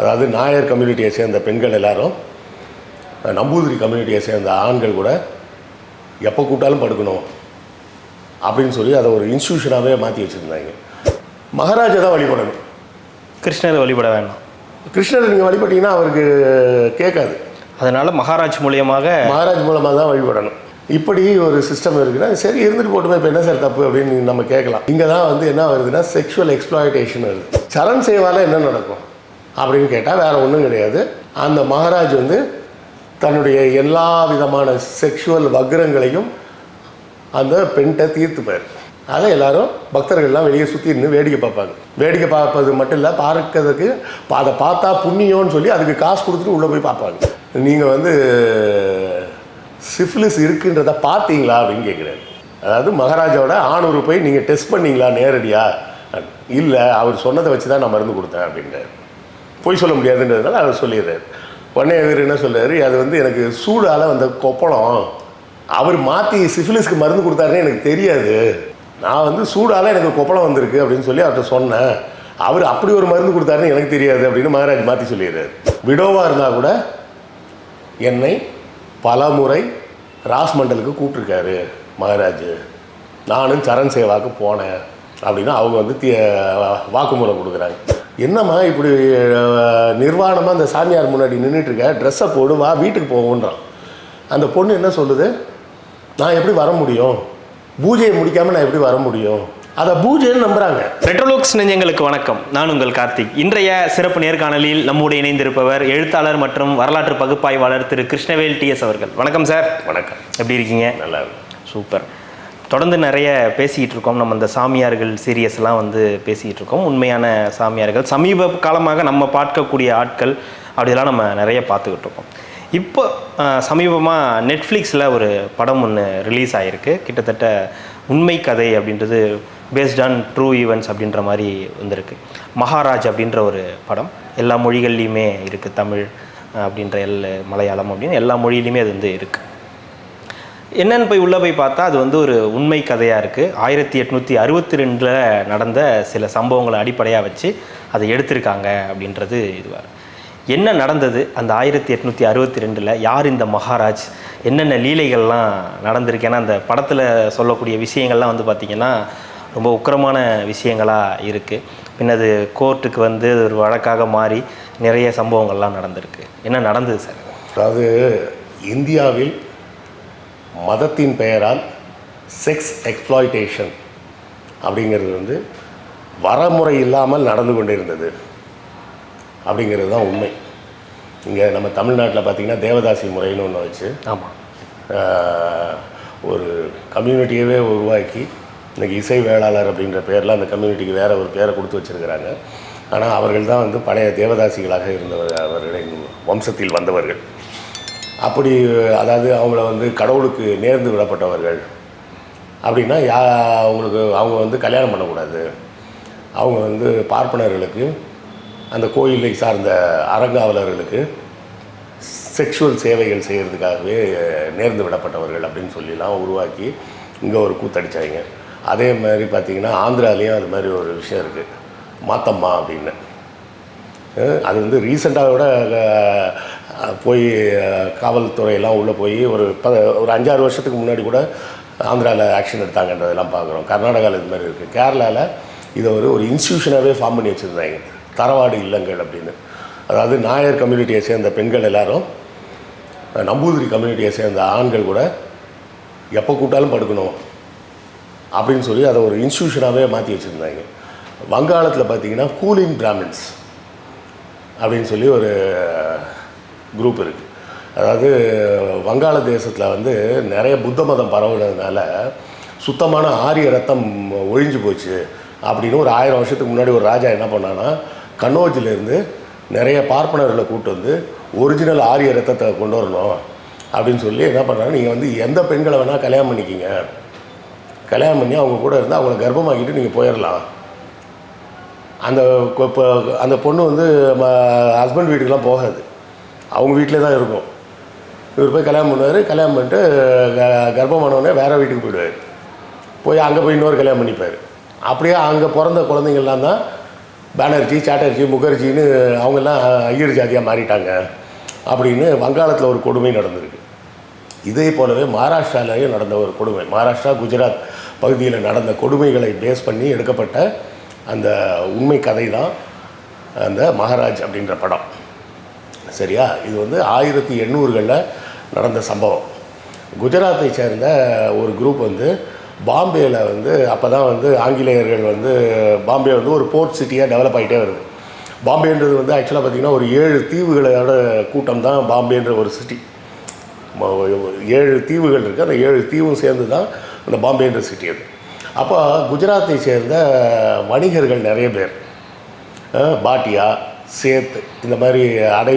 அதாவது நாயர் கம்யூனிட்டியை சேர்ந்த பெண்கள் எல்லாரும் நம்பூதிரி கம்யூனிட்டியை சேர்ந்த ஆண்கள் கூட எப்போ கூப்பிட்டாலும் படுக்கணும் அப்படின்னு சொல்லி அதை ஒரு இன்ஸ்டியூஷனாகவே மாற்றி வச்சுருந்தாங்க. மகாராஜா தான் வழிபடணும். கிருஷ்ணரை வழிபட வேண்டாம். கிருஷ்ணரை நீங்கள் வழிபட்டீங்கன்னா அவருக்கு கேட்காது. அதனால மகாராஜ் மூலியமாக மகாராஜ் மூலமாக தான் வழிபடணும். இப்படி ஒரு சிஸ்டம் இருக்குன்னா சரி இருந்துட்டு போட்டுமே இப்போ என்ன சார் தப்பு அப்படின்னு நம்ம கேட்கலாம். இங்கே தான் வந்து என்ன வருதுன்னா செக்ஷுவல் எக்ஸ்ப்ளாய்டேஷன் வருது. சரண் சேவால என்ன நடக்கும்? அப்படின்னு கேட்டால் வேறு ஒன்றும் கிடையாது. அந்த மகாராஜ் வந்து தன்னுடைய எல்லா விதமான செக்ஷுவல் வக்ரங்களையும் அந்த பெண்கிட்ட தீர்த்துப்பார். அதை எல்லாரும் பக்தர்கள்லாம் வெளியே சுற்றி நின்று வேடிக்கை பார்ப்பாங்க. வேடிக்கை பார்ப்பது மட்டும் இல்லை பார்க்கறதுக்கு பா- அதை பார்த்தா புண்ணியம்னு சொல்லி அதுக்கு காசு கொடுத்துட்டு உள்ளே போய் பார்ப்பாங்க. நீங்கள் வந்து சிஃபிலிஸ் இருக்குன்றத பார்த்தீங்களா அப்படின்னு கேட்குறாரு அதாவது மகாராஜாவோட ஆணூர் போய் நீங்கள் டெஸ்ட் பண்ணீங்களா நேரடியாக இல்லை அவர் சொன்னதை வச்சு தான் நான் மருந்து கொடுத்தேன் அப்படின்றாரு. பொய் சொல்ல முடியாதுன்றதுனால அவர் சொல்லிடுறாரு. உடனே இவர் என்ன சொல்றாரு அது வந்து எனக்கு சூடால் வந்த கொப்பளம் அவர் மாற்றி சிஃபிலிஸ்க்கு மருந்து கொடுத்தாருன்னு எனக்கு தெரியாது. நான் வந்து சூடால் எனக்கு கொப்பளம் வந்திருக்கு அப்படின்னு சொல்லி அவர்கிட்ட சொன்னேன். அவர் அப்படி ஒரு மருந்து கொடுத்தாருன்னு எனக்கு தெரியாது அப்படின்னு மகாராஜ் மாற்றி சொல்லிடுறாரு. விடோவாக இருந்தால் கூட என்னை பல முறை ராஸ்மண்டலுக்கு கூப்பிட்ருக்காரு மகாராஜ். நானும் சரண் சேவாவுக்கு போனேன் அப்படின்னு அவங்க வந்து தி வாக்குமூலம் கொடுக்குறாங்க. என்னம்மா இப்படி நிர்வாணமாக அந்த சாமியார் முன்னாடி நின்றுட்டு இருக்க ட்ரெஸ்ஸை போடு வா வீட்டுக்கு போவோன்றான். அந்த பொண்ணு என்ன சொல்லுது? நான் எப்படி வர முடியும்? பூஜையை முடிக்காமல் நான் எப்படி வர முடியும்? அதை பூஜைன்னு நம்புகிறாங்க ரெட்ரோலுக்ஸ் நெஞ்சங்களுக்கு வணக்கம். நான் உங்கள் கார்த்திக். இன்றைய சிறப்பு நேர்காணலில் நம்மோடு இணைந்திருப்பவர் எழுத்தாளர் மற்றும் வரலாற்று பகுப்பாய்வாளர் திரு கிருஷ்ணவேல் டிஎஸ் அவர்கள். வணக்கம் சார். வணக்கம். எப்படி இருக்கீங்க? நல்லா இருக்கு. சூப்பர். தொடர்ந்து நிறைய பேசிக்கிட்டு இருக்கோம். நம்ம இந்த சாமியார்கள் சீரியஸ்லாம் வந்து பேசிக்கிட்டு இருக்கோம். உண்மையான சாமியார்கள். சமீப காலமாக நம்ம பார்க்கக்கூடிய ஆட்கள் அப்படிலாம் நம்ம நிறைய பார்த்துக்கிட்டு இருக்கோம். இப்போ சமீபமாக நெட்ஃப்ளிக்ஸில் ஒரு படம் ஒன்று ரிலீஸ் ஆகிருக்கு கிட்டத்தட்ட உண்மை கதை அப்படின்றது பேஸ்ட் ஆன் ட்ரூ ஈவெண்ட்ஸ் அப்படின்ற மாதிரி வந்திருக்கு. மகாராஜ் அப்படின்ற ஒரு படம். எல்லா மொழிகள்லையுமே இருக்குது தமிழ் அப்படின்ற எல் மலையாளம் அப்படின்னு. எல்லா மொழியிலையுமே அது வந்து இருக்குது என்னென்னு போய் உள்ளே போய் பார்த்தா அது வந்து ஒரு உண்மை கதையாக இருக்குது ஆயிரத்தி எட்நூற்றி அறுபத்தி ரெண்டில் நடந்த சில சம்பவங்களை அடிப்படையாக வச்சு அதை எடுத்திருக்காங்க அப்படின்றது இதுவாக என்ன நடந்தது? அந்த ஆயிரத்தி எட்நூற்றி அறுபத்தி ரெண்டில் யார் இந்த மகாராஜ்? என்னென்ன லீலைகள்லாம் நடந்திருக்கு? ஏன்னா அந்த படத்தில் சொல்லக்கூடிய விஷயங்கள்லாம் வந்து பார்த்திங்கன்னா ரொம்ப உக்கிரமான விஷயங்களாக இருக்குது பின்ன அது கோர்ட்டுக்கு வந்து ஒரு வழக்காக மாறி நிறைய சம்பவங்கள்லாம் நடந்திருக்கு. என்ன நடந்தது சார்? அதாவது இந்தியாவில் மதத்தின் பெயரால் செக்ஸ் எக்ஸ்ப்ளாய்டேஷன் அப்படிங்கிறது வந்து வரமுறை இல்லாமல் நடந்து கொண்டிருந்தது. அப்படிங்கிறது தான் உண்மை. இங்கே நம்ம தமிழ்நாட்டில் பார்த்திங்கன்னா தேவதாசி முறைன்னு ஒன்று வச்சு ஆமாம் ஒரு கம்யூனிட்டியவே உருவாக்கி இன்னைக்கு இசை வேளாளர் அப்படின்ற பேரில் அந்த கம்யூனிட்டிக்கு வேறு ஒரு பேரை கொடுத்து வச்சுருக்கிறாங்க. ஆனால் அவர்கள் தான் வந்து பழைய தேவதாசிகளாக இருந்தவர் அவர்களின் வம்சத்தில் வந்தவர்கள். அப்படி அதாவது அவங்கள வந்து கடவுளுக்கு நேர்ந்து விடப்பட்டவர்கள். அப்படின்னா யா அவங்களுக்கு அவங்க வந்து கல்யாணம் பண்ணக்கூடாது. அவங்க வந்து பார்ப்பனர்களுக்கு அந்த கோயிலை சார்ந்த அரங்காவலர்களுக்கு செக்ஷுவல் சேவைகள் செய்கிறதுக்காகவே நேர்ந்து விடப்பட்டவர்கள் அப்படின்னு சொல்லிலாம் உருவாக்கி இங்கே ஒரு கூத்தடிச்சாங்க. அதே மாதிரி பார்த்திங்கன்னா ஆந்திராலேயும் அது மாதிரி ஒரு விஷயம் இருக்குது மாத்தம்மா அப்படின்னு. அது வந்து ரீசெண்டாக விட போய் காவல்துறையெல்லாம் உள்ளே போய் ஒரு ப ஒரு அஞ்சாறு வருஷத்துக்கு முன்னாடி கூட ஆந்திராவில் ஆக்ஷன் எடுத்தாங்கன்றதெல்லாம் பார்க்குறோம். கர்நாடகாவில் இது மாதிரி இருக்குது கேரளாவில் இதை ஒரு ஒரு இன்ஸ்டியூஷனாகவே ஃபார்ம் பண்ணி வச்சுருந்தாங்க. தரவாடு இல்லங்கள் அப்படின்னு. அதாவது நாயர் கம்யூனிட்டியை சேர்ந்த பெண்கள் எல்லாரும் நம்பூதிரி கம்யூனிட்டியை சேர்ந்த ஆண்கள் கூட எப்போ கூப்பிட்டாலும் படுக்கணும் அப்படின்னு சொல்லி அதை ஒரு இன்ஸ்டியூஷனாகவே மாற்றி வச்சுருந்தாங்க. வங்காளத்தில் பார்த்தீங்கன்னா கூலிங் பிராமின்ஸ் அப்படின்னு சொல்லி ஒரு குரூப் இருக்குது அதாவது வங்காள தேசத்தில் வந்து நிறைய புத்த மதம் பரவுனதுனால சுத்தமான ஆரிய ரத்தம் ஒழிஞ்சு போச்சு அப்படின்னு ஒரு ஆயிரம் வருஷத்துக்கு முன்னாடி ஒரு ராஜா என்ன பண்ணான்னா கன்னோஜிலேருந்து நிறைய பார்ப்பனர்களை கூப்பிட்டு வந்து ஒரிஜினல் ஆரிய ரத்தத்தை கொண்டு வரணும் அப்படின்னு சொல்லி என்ன பண்ணுறாங்க நீங்கள் வந்து எந்த பெண்களை வேணால் கல்யாணம் பண்ணிக்கிங்க. கல்யாணம் பண்ணி அவங்க கூட இருந்தால் அவங்கள கர்ப்பமாக்கிட்டு நீங்கள் போயிடலாம் அந்த இப்போ அந்த பொண்ணு வந்து ஹஸ்பண்ட் வீட்டுக்கெலாம் போகாது. அவங்க வீட்டிலே தான் இருக்கும். இவர் போய் கல்யாணம் பண்ணுவார். கல்யாணம் பண்ணிட்டு க- வேறு வீட்டுக்கு போயிடுவார். போய் அங்கே போய் இன்னொரு கல்யாணம் பண்ணிப்பார். அப்படியே அங்கே பிறந்த குழந்தைங்கள்லாம் தான் பேனர்ஜி சாட்டர்ஜி முகர்ஜின்னு அவங்கெல்லாம் ஐயர் ஜாதியாக மாறிட்டாங்க அப்படின்னு வங்காளத்தில் ஒரு கொடுமை நடந்திருக்கு. இதே போலவே மகாராஷ்டிராலேயும் நடந்த ஒரு கொடுமை. மகாராஷ்டிரா குஜராத் பகுதியில் நடந்த கொடுமைகளை பேஸ் பண்ணி எடுக்கப்பட்ட அந்த உண்மை கதை தான் அந்த மகாராஜ் அப்படின்ற படம். சரியா? இது வந்து ஆயிரத்தி எண்ணூறுகளில் நடந்த சம்பவம். குஜராத்தை சேர்ந்த ஒரு குரூப் வந்து பாம்பேயில் வந்து அப்போ தான் வந்து ஆங்கிலேயர்கள் வந்து பாம்பே வந்து ஒரு போர்ட் சிட்டியாக டெவலப் ஆகிட்டே வருது. பாம்பேன்றது வந்து ஆக்சுவலாக பார்த்திங்கன்னா ஒரு ஏழு தீவுகளோட கூட்டம் தான் பாம்பேன்ற ஒரு சிட்டி ஏழு தீவுகள் இருக்குது அந்த ஏழு தீவும் சேர்ந்து தான் அந்த பாம்பேன்ற சிட்டி அது. அப்போ குஜராத்தை சேர்ந்த வணிகர்கள் நிறைய பேர். பாட்டியா சேத் இந்த மாதிரி அடை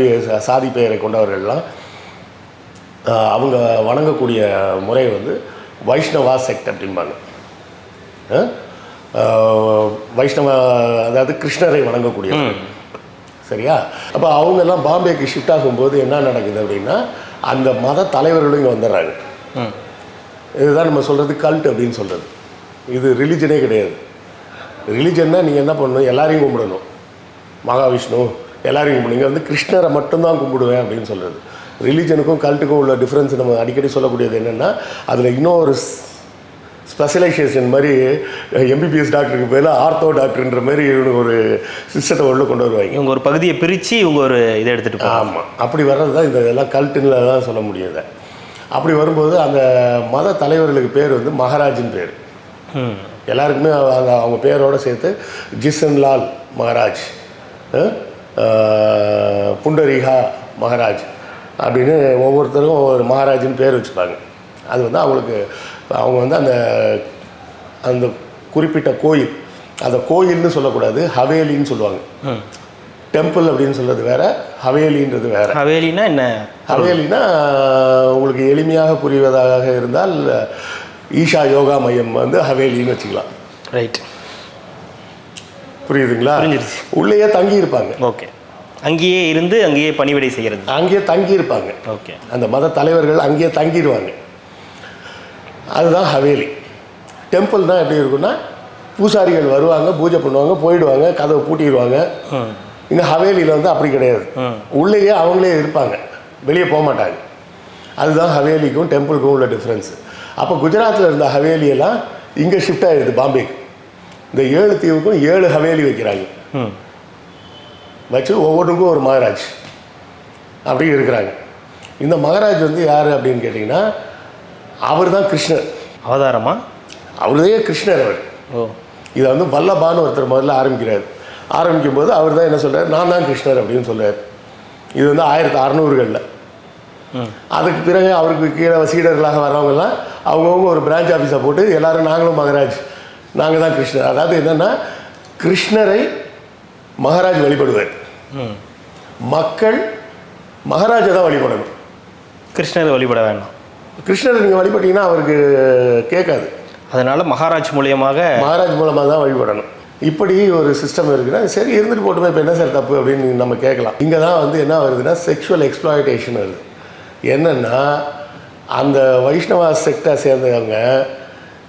சாதி பெயரை கொண்டவர்கள்லாம் அவங்க வணங்கக்கூடிய முறை வந்து வைஷ்ணவா செக்ட் அப்படிம்பாங்க. வைஷ்ணவ அதாவது கிருஷ்ணரை வணங்கக்கூடிய சரியா? அப்போ அவங்கெல்லாம் பாம்பேக்கு ஷிஃப்ட் ஆகும்போது என்ன நடக்குது அப்படின்னா அந்த மத தலைவர்களும் இங்கே வந்துடுறாங்க. இதுதான் நம்ம சொல்கிறது கல்ட் அப்படின்னு சொல்கிறது இது ரிலிஜனே கிடையாது. ரிலிஜன்னா நீங்கள் என்ன பண்ணணும்? எல்லாரையும் கும்பிடணும். மகாவிஷ்ணு எல்லாரையும் கும்பிடுங்க வந்து கிருஷ்ணரை மட்டும்தான் கும்பிடுவேன் அப்படின்னு சொல்கிறது ரிலிஜனுக்கும் கல்ட்டுக்கும் உள்ள டிஃப்ரென்ஸ் நம்ம அடிக்கடி சொல்லக்கூடியது என்னென்னா அதில் இன்னொரு ஸ்பெஷலைசேஷன் மாதிரி எம்பிபிஎஸ் டாக்டருக்கு பதிலாக ஆர்த்தோ டாக்டர்ன்ற மாதிரி இவனுக்கு ஒரு சிஸ்டத்தை உள்ள கொண்டு வருவாங்க. இவங்க ஒரு பகுதியை பிரித்து இவங்க ஒரு இதை எடுத்துகிட்டு ஆமாம் அப்படி வர்றது தான் இந்த இதெல்லாம் கல்ட்டுன்னு தான் சொல்ல முடியுது. அப்படி வரும்போது அந்த மத தலைவர்களுக்கு பேர் வந்து மகாராஜின் பேர். எல்லாருக்குமே அவங்க அவங்க பேரோடு சேர்த்து ஜிசன் லால் மகாராஜ். புண்டரிகா மகாராஜ் அப்படின்னு ஒவ்வொருத்தரும் ஒவ்வொரு மகாராஜின்னு பேர் வச்சுப்பாங்க. அது வந்து அவங்களுக்கு அவங்க வந்து அந்த அந்த குறிப்பிட்ட கோயில் அந்த கோயில்னு சொல்லக்கூடாது ஹவேலின்னு சொல்லுவாங்க. டெம்பிள் அப்படின்னு சொல்கிறது வேற ஹவேலின்றது வேற. ஹவேலினா என்ன? ஹவேலினா உங்களுக்கு எளிமையாக புரிவதாக இருந்தால் ஈஷா யோகா மையம் வந்து ஹவேலின்னு வச்சுக்கலாம். ரைட் புரியுதுங்களா. உள்ளேயே தங்கி இருப்பாங்க ஓகே. அங்கேயே இருந்து அங்கேயே பணிவிடை செய்கிறது அங்கேயே தங்கி இருப்பாங்க ஓகே. அந்த மத தலைவர்கள் அங்கேயே தங்கிடுவாங்க. அதுதான் ஹவேலி. டெம்பிள் தான் எப்படி இருக்குன்னா பூசாரிகள் வருவாங்க பூஜை பண்ணுவாங்க போயிடுவாங்க கதவை பூட்டிடுவாங்க. இங்கே ஹவேலியில் வந்து அப்படி கிடையாது. உள்ளேயே அவங்களே இருப்பாங்க. வெளியே போக மாட்டாங்க. அதுதான் ஹவேலிக்கும் டெம்பிளுக்கும் உள்ள டிஃப்ரென்ஸு அப்போ குஜராத்தில் இருந்த ஹவேலியெல்லாம் இங்கே ஷிஃப்ட் ஆகிடுது பாம்பேக்கு. இந்த ஏழு தீவுக்கும் ஏழு ஹவேலி வைக்கிறாங்க. வச்சு ஒவ்வொன்றுக்கும் ஒரு மகாராஜ் அப்படி இருக்கிறாங்க. இந்த மகாராஜ் வந்து யார் அப்படின்னு கேட்டிங்கன்னா அவர் தான் கிருஷ்ணர். அவதாரமா? அவரே கிருஷ்ணர் அவர். ஓ. இதை வந்து வல்லபான்னு ஒருத்தர் முதல்ல ஆரம்பிக்கிறார். ஆரம்பிக்கும் போது அவர் தான் என்ன சொல்றார்? நான் தான் கிருஷ்ணர் அப்படின்னு சொல்றார். இது வந்து ஆயிரத்தி அறநூறுகளில். அதுக்கு பிறகு அவருக்கு கீழே சீடர்களாக வர்றவங்கெல்லாம் அவங்கவுங்க ஒரு பிரான்ச் ஆஃபீஸை போட்டு எல்லாரும் நாங்களும் மகராஜ் நாங்கள் தான் கிருஷ்ணர். அதாவது என்னென்னா கிருஷ்ணரை மகாராஜ் வழிபடுவார். மக்கள் மகாராஜை தான் வழிபடணும். கிருஷ்ணரை வழிபட வேண்டாம். கிருஷ்ணரை நீங்கள் வழிபட்டீங்கன்னா அவருக்கு கேட்காது. அதனால மகாராஜ் மூலியமாக மகாராஜ் மூலமாக தான் வழிபடணும். இப்படி ஒரு சிஸ்டம் இருக்குன்னா சரி இருந்துட்டு போட்டுமே இப்போ என்ன சார் தப்பு அப்படின்னு நம்ம கேட்கலாம். இங்கே தான் வந்து என்ன வருதுன்னா செக்ஷுவல் எக்ஸ்ப்ளாய்டேஷன் வருது. என்னென்னா அந்த வைஷ்ணவா செக்டை சேர்ந்தவங்க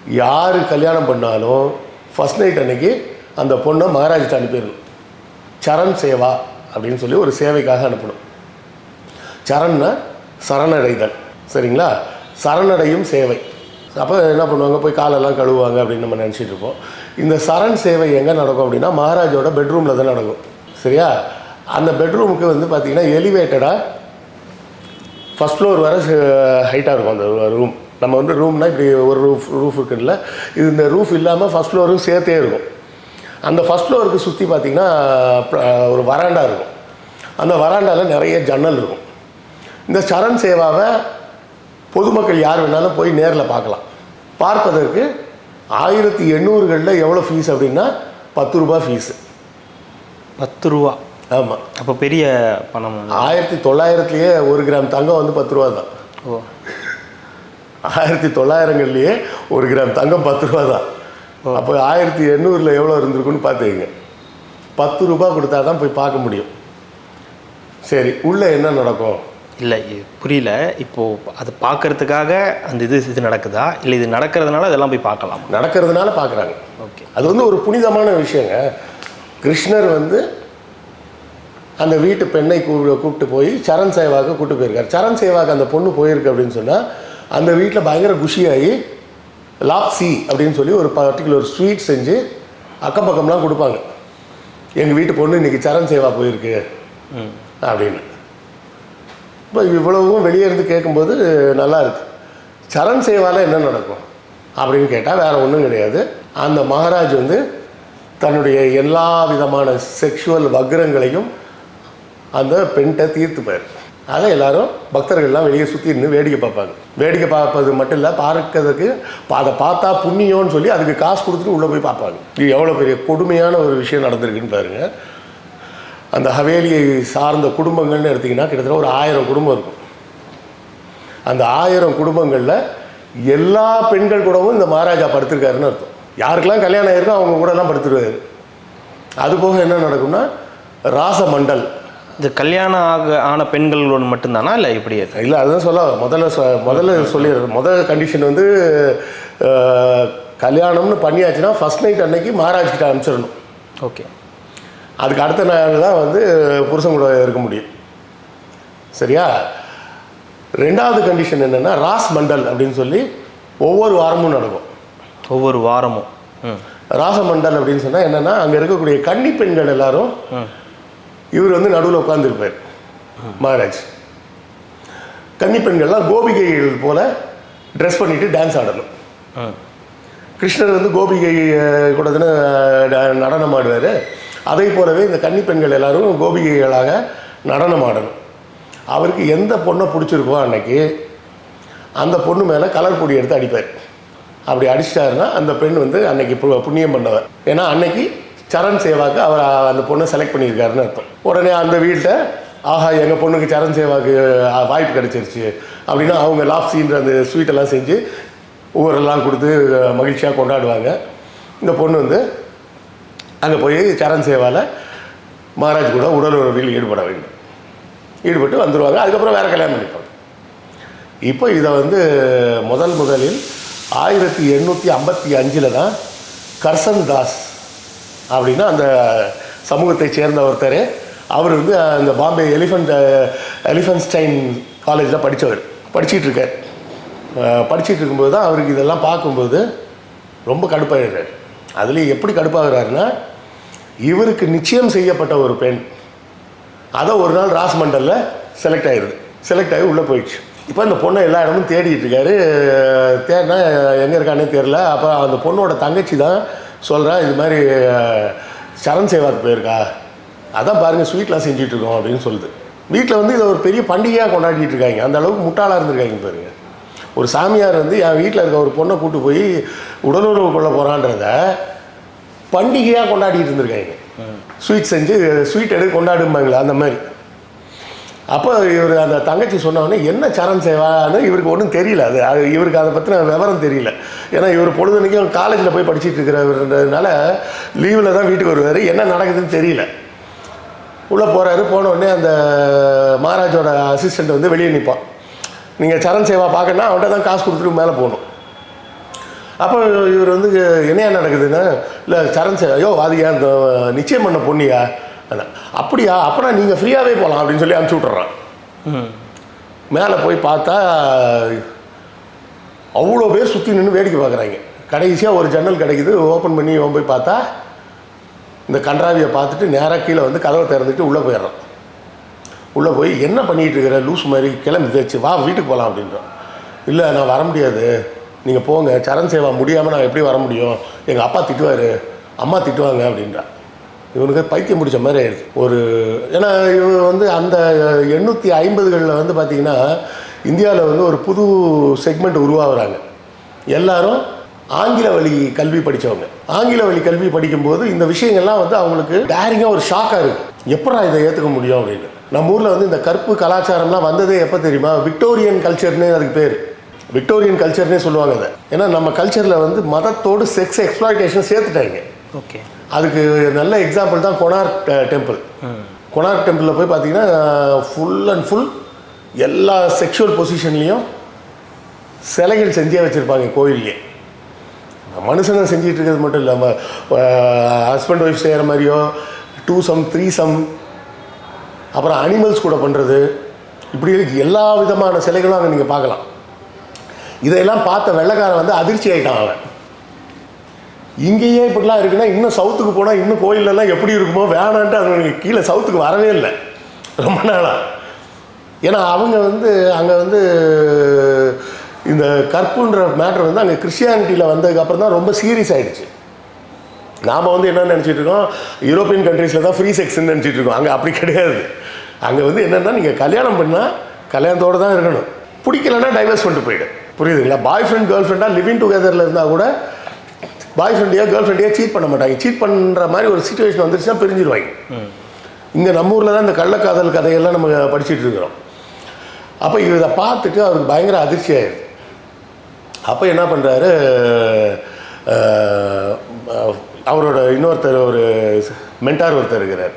யார் கல்யாணம் பண்ணாலும் ஃபஸ்ட் நைட் அன்னைக்கு அந்த பொண்ணை மகாராஜ்கிட்ட அனுப்பிடணும். சரண் சேவா அப்படின்னு சொல்லி ஒரு சேவைக்காக அனுப்பணும். சரண்னா சரணடைதல். சரிங்களா? சரணடையும் சேவை. அப்போ என்ன பண்ணுவாங்க? போய் காலெல்லாம் கழுவுவாங்க அப்படின்னு நம்ம நினச்சிட்டு இருப்போம். இந்த சரண் சேவை எங்கே நடக்கும் அப்படின்னா மகாராஜோட பெட்ரூமில் தான் நடக்கும். சரியா? அந்த பெட்ரூமுக்கு வந்து பார்த்திங்கன்னா எலிவேட்டடாக ஃபஸ்ட் ஃப்ளோர் வர ஹைட்டாக இருக்கும் அந்த ரூம் நம்ம வந்து ரூம்னா இப்படி ஒரு ரூஃப் ரூஃப் இருக்குல்ல இது இந்த ரூஃப் இல்லாமல் ஃபஸ்ட் ஃப்ளோரும் சேர்த்தே இருக்கும். அந்த ஃபஸ்ட் ஃப்ளோருக்கு சுற்றி பார்த்திங்கன்னா ஒரு வராண்டா இருக்கும். அந்த வராண்டாவில் நிறைய ஜன்னல் இருக்கும். இந்த சரண் சேவாவை பொதுமக்கள் யார் வேணாலும் போய் நேரில் பார்க்கலாம். பார்ப்பதற்கு ஆயிரத்தி எண்ணூறுகளில் எவ்வளோ ஃபீஸ் அப்படின்னா பத்து ரூபாய் ஃபீஸு பத்து ரூபா. ஆமாம் அப்போ பெரிய பணம். ஆயிரத்தி தொள்ளாயிரத்துலேயே ஒரு கிராம் தங்கம் வந்து பத்து ரூபா தான். ஓ. ஆயிரத்தி தொள்ளாயிரங்கள்லேயே ஒரு கிராம் தங்கம் பத்து ரூபா தான். அப்போ ஆயிரத்தி எண்ணூறில் எவ்வளோ இருந்திருக்குன்னு பார்த்துக்கங்க. பத்து ரூபா கொடுத்தா தான் போய் பார்க்க முடியும். சரி உள்ளே என்ன நடக்கும்? இல்லை புரியல. இப்போது அது பார்க்கறதுக்காக அந்த இது இது நடக்குதா? இல்லை இது நடக்கிறதுனால அதெல்லாம் போய் பார்க்கலாமா? நடக்கிறதுனால பார்க்குறாங்க. ஓகே. அது வந்து ஒரு புனிதமான விஷயங்க. கிருஷ்ணர் வந்து அந்த வீட்டு பெண்ணை கூப்பிட்டு போய் சரண் சேவாக்கு கூப்பிட்டு போயிருக்கார். சரண் சேவாக்கு அந்த பொண்ணு போயிருக்கு அப்படின்னு சொன்னால் அந்த வீட்டில் பயங்கர குஷியாகி லாப்ஸி அப்படின்னு சொல்லி ஒரு பர்டிகுலர் ஸ்வீட் செஞ்சு அக்கம் பக்கம்லாம் கொடுப்பாங்க. எங்கள் வீட்டு பொண்ணு இன்னைக்கு சரண் சேவா போயிருக்கு ம் அப்படின்னு. இப்போ இவ்வளவும் வெளியே இருந்து கேட்கும்போது நல்லா இருக்கு. சரண் சேவாவில் என்ன நடக்கும் அப்படின்னு கேட்டால் வேறு ஒன்றும் கிடையாது. அந்த மகாராஜ் வந்து தன்னுடைய எல்லா விதமான செக்ஷுவல் வக்ரங்களையும் அந்த பெண்கிட்ட தீர்த்துப்பார். அதான் எல்லாரும் பக்தர்கள்லாம் வெளியே சுற்றி இருந்து வேடிக்கை பார்ப்பாங்க. வேடிக்கை பார்ப்பது மட்டும் இல்லை பார்க்கறதுக்கு பா- அதை பார்த்தா புண்ணியம்னு சொல்லி அதுக்கு காசு கொடுத்துட்டு உள்ளே போய் பார்ப்பாங்க. இது எவ்வளோ பெரிய கொடுமையான ஒரு விஷயம் நடந்திருக்குன்னு பாருங்கள் அந்த ஹவேலியை சார்ந்த குடும்பங்கள்னு எடுத்திங்கன்னா கிட்டத்தட்ட ஒரு ஆயிரம் குடும்பம் இருக்கும். அந்த ஆயிரம் குடும்பங்களில் எல்லா பெண்கள் கூடவும் இந்த மகாராஜா படுத்திருக்காருன்னு அர்த்தம். யாருக்கெல்லாம் கல்யாணம் ஆயிருக்கோ அவங்க கூடலாம் படுத்துருவாரு. அது போக என்ன நடக்கும்னா ராசமண்டல் இது கல்யாணம் ஆக ஆன பெண்களோடு மட்டும்தானா? இல்லை இப்படி இல்லை அதுதான் சொல்ல முதல்ல சொ முதல்ல சொல்லிடுறேன் முதல் கண்டிஷன் வந்து கல்யாணம்னு பண்ணியாச்சுன்னா ஃபர்ஸ்ட் நைட் அன்னைக்கு மகாராஜ் கிட்ட அனுப்பிச்சிடணும். ஓகே. அதுக்கு அடுத்த நாள் தான் வந்து புருஷன் கூட இருக்க முடியும். சரியா? ரெண்டாவது கண்டிஷன் என்னென்னா ராஸ் மண்டல் அப்படின்னு சொல்லி ஒவ்வொரு வாரமும் நடக்கும். ஒவ்வொரு வாரமும். ராசமண்டல் அப்படின்னு சொன்னால் என்னென்னா அங்கே இருக்கக்கூடிய கன்னி பெண்கள் எல்லாரும் இவர் வந்து நடுவில் உட்காந்துருப்பார் மகாராஜ். கன்னி பெண்கள்லாம் கோபிகைகள் போல ட்ரெஸ் பண்ணிட்டு டான்ஸ் ஆடணும். கிருஷ்ணர் வந்து கோபிகை கூட நடனம் ஆடுவார். அதே போலவே இந்த கன்னி பெண்கள் எல்லாரும் கோபிகைகளாக நடனம் ஆடணும். அவருக்கு எந்த பொண்ணை பிடிச்சிருக்கோ அன்னைக்கு அந்த பொண்ணு மேலே கலர் பொடி எடுத்து அடிப்பார். அப்படி அடிச்சிட்டாருன்னா அந்த பெண் வந்து அன்னைக்கு புண்ணியம் பண்ணவர் ஏன்னா அன்னைக்கு சரண் சேவாக்கு அவர் அந்த பொண்ணை செலக்ட் பண்ணியிருக்காருன்னு அர்த்தம். உடனே அந்த வீட்டை ஆஹா எங்கள் பொண்ணுக்கு சரண் சேவாக்கு வாய்ப்பு கிடைச்சிருச்சு. அப்படின்னா அவங்க லாப்ஸின்ற அந்த ஸ்வீட்டெல்லாம் செஞ்சு ஊரெல்லாம் கொடுத்து மகிழ்ச்சியாக கொண்டாடுவாங்க. இந்த பொண்ணு வந்து அங்கே போய் சரண் சேவாவில் மகாராஜ் கூட உடல் உறவில் ஈடுபட வேண்டும். ஈடுபட்டு வந்துடுவாங்க அதுக்கப்புறம் வேறு கல்யாணம் பண்ணிப்பாங்க. இப்போ இதை வந்து முதல் முதலில் ஆயிரத்தி எண்ணூற்றி ஐம்பத்தி அஞ்சில் தான் கர்சன் தாஸ் அப்படின்னா அந்த சமூகத்தை சேர்ந்த ஒருத்தர். அவர் வந்து அந்த பாம்பே எலிஃபண்ட் எலிஃபன்ஸ்டைன் காலேஜில் படித்தவர் படிச்சிட்டு இருக்கார் படிச்சுட்டு இருக்கும்போது தான் அவருக்கு இதெல்லாம் பார்க்கும்போது ரொம்ப கடுப்பாகிறார் அதுலேயும் எப்படி கடுப்பாகிறாருன்னா இவருக்கு நிச்சயம் செய்யப்பட்ட ஒரு பெண். அதை ஒரு நாள் ராஸ்மண்டலில் செலக்ட் ஆயிடுது செலக்ட் ஆகி உள்ளே போயிடுச்சு. இப்போ அந்த பொண்ணை எல்லா இடமும் தேடிட்டு இருக்காரு. தேடினா எங்கே இருக்கானே தெரில அப்போ அந்த பொண்ணோட தங்கச்சி தான் சொல்கிறா இது மாதிரி சரண் சேவாக்கு போயிருக்கா. அதான் பாருங்கள் ஸ்வீட்லாம் செஞ்சுட்டு இருக்கோம் அப்படின்னு சொல்லுது. வீட்டில் வந்து இதை ஒரு பெரிய பண்டிகையாக கொண்டாடிட்டு இருக்காங்க. அந்த அளவுக்கு முட்டாளாக இருந்திருக்காங்க பாருங்க. ஒரு சாமியார் வந்து என் வீட்டில் இருக்க ஒரு பொண்ணை கூட்டு போய் உடலுறவு கொள்ள போகிறான்றத பண்டிகையாக கொண்டாடிட்டு இருந்திருக்காங்க. ஸ்வீட் செஞ்சு ஸ்வீட் எடுத்து கொண்டாடும்பாங்களே அந்த மாதிரி. அப்போ இவர் அந்த தங்கச்சி சொன்னவொடனே என்ன சரண் சேவான்னு இவருக்கு ஒன்றும் தெரியல. அது அது இவருக்கு அதை பற்றின விவரம் தெரியல. ஏன்னா இவர் பொழுதுனைக்கும் காலேஜில் போய் படிச்சுட்டு இருக்கிறதுனால லீவில் தான் வீட்டுக்கு வருவார். என்ன நடக்குதுன்னு தெரியல. உள்ளே போகிறாரு போன அந்த மகாராஜோட அசிஸ்டண்ட் வந்து வெளியே நிற்பான் நீங்கள் சரண் சேவா பார்க்கணுன்னா அவன்கிட்ட தான் காசு கொடுத்துட்டு மேலே போகணும். அப்போ இவர் வந்து என்னையா நடக்குதுன்னு? இல்லை சரண் சேவா ஐயோ அது ஏன் நிச்சயம் பண்ண பொண்ணியா? அதான் அப்படியா? அப்போனா நீங்கள் ஃப்ரீயாகவே போகலாம் அப்படின்னு சொல்லி அனுப்பிச்சி விட்டுறான். ம் மேலே போய் பார்த்தா அவ்வளோ பேர் சுற்றி நின்று வேடிக்கை பார்க்குறாங்க. கடைசியாக ஒரு ஜன்னல் கிடைக்குது. ஓப்பன் பண்ணி இவன் போய் பார்த்தா இந்த கன்றாவியை பார்த்துட்டு நேராக கீழே வந்து கதவை திறந்துட்டு உள்ளே போயிடுறான். உள்ளே போய் என்ன பண்ணிகிட்டு இருக்கிற? லூஸ் மாதிரி கிளம்பி தேச்சு வா வீட்டுக்கு போகலாம் அப்படின்றான். இல்லை நான் வர முடியாது. நீங்கள் போங்க. சரண் சேவா முடியாமல் நான் எப்படி வர முடியும்? எங்கள் அப்பா திட்டுவார். அம்மா திட்டுவாங்க அப்படின்றான். இவனுக்கு பைத்தியம் முடித்த மாதிரி ஆயிடுச்சு ஒரு ஏன்னா இவன் வந்து அந்த எண்ணூற்றி ஐம்பதுகளில் வந்து பார்த்திங்கன்னா இந்தியாவில் வந்து ஒரு புது செக்மெண்ட் உருவாகுறாங்க. எல்லாரும் ஆங்கில வழி கல்வி படித்தவங்க ஆங்கில வழி கல்வி படிக்கும்போது இந்த விஷயங்கள்லாம் வந்து அவங்களுக்கு டேரிங்காக ஒரு ஷாக்காக இருக்குது எப்படா இதை ஏற்றுக்க முடியும் அப்படின்னு. நம்ம ஊரில் வந்து இந்த கற்பு கலாச்சாரம்லாம் வந்ததே எப்போ தெரியுமா? விக்டோரியன் கல்ச்சர்னே அதுக்கு பேர். விக்டோரியன் கல்ச்சர்னே சொல்லுவாங்க அதை. ஏன்னா நம்ம கல்ச்சரில் வந்து மதத்தோடு செக்ஸ் எக்ஸ்ப்ளாய்டேஷன் சேர்த்துட்டாங்க. ஓகே அதுக்கு நல்ல எக்ஸாம்பிள் தான் கொனார்க் டெம்பிள் ம் கொனார்க் டெம்பிளில் போய் பார்த்தீங்கன்னா ஃபுல் அண்ட் ஃபுல் எல்லா செக்ஷுவல் பொசிஷன்லேயும் சிலைகள் செஞ்சே வச்சுருப்பாங்க கோயில்லையே மனுஷனை செஞ்சிட்டு இருக்கிறது மட்டும் இல்லாமல் ஹஸ்பண்ட் ஒய்ஃப் செய்கிற மாதிரியோ டூ சம் த்ரீ சம் அப்புறம் அனிமல்ஸ் கூட பண்ணுறது இப்படி எல்லா விதமான சிலைகளும் அங்கே நீங்கள் பார்க்கலாம். இதையெல்லாம் பார்த்த வெள்ளைக்காரன் வந்து அதிர்ச்சி ஆகிட்டான் அவன். இங்கேயே இப்படிலாம் இருக்குன்னா இன்னும் சவுத்துக்கு போனால் இன்னும் கோயிலெல்லாம் எப்படி இருக்குமோ வேணான்ட்டு அது கீழே சவுத்துக்கு வரவே இல்லை. ரொம்ப நாளாக ஏன்னா அவங்க வந்து அங்கே வந்து இந்த கற்புன்ற மேட்ரு வந்து அங்கே கிறிஸ்டியானிட்டியில் வந்ததுக்கப்புறம் தான் ரொம்ப சீரியஸ் ஆகிடுச்சு நாம் வந்து என்ன நினச்சிட்டு இருக்கோம்? யூரோப்பியன் கண்ட்ரீஸில் தான் ஃப்ரீ செக்ஸ்ன்னு நினச்சிட்டு இருக்கோம். அங்கே அப்படி கிடையாது. அங்கே வந்து என்னென்னா நீங்கள் கல்யாணம் பண்ணால் கல்யாணத்தோடு தான் இருக்கணும். பிடிக்கலன்னா டைவர்ஸ் பண்ணிட்டு போயிடு. புரியுதுங்களா? பாய் ஃப்ரெண்ட் கேர்ள் ஃப்ரெண்டாக லிவிங் டுகெதரில் இருந்தால் கூட பாய் ஃப்ரெண்டையோ கேர்ள் ஃப்ரெண்டையோ சீட் பண்ண மாட்டாங்க. சீட் பண்ணுற மாதிரி ஒரு சுச்சுவேஷன் வந்துருச்சுன்னா பிரிஞ்சிருவாங்க. இங்கே நம்ம ஊரில் தான் இந்த கள்ளக்காதல் கதையெல்லாம் நம்ம படிச்சுட்டு இருக்கிறோம். அப்போ இதை பார்த்துட்டு அவருக்கு பயங்கர அதிர்ச்சி ஆயிடுது. அப்போ என்ன பண்ணுறாரு அவரோட இன்னொருத்தர் ஒரு மென்டார் ஒருத்தர் இருக்கிறார்.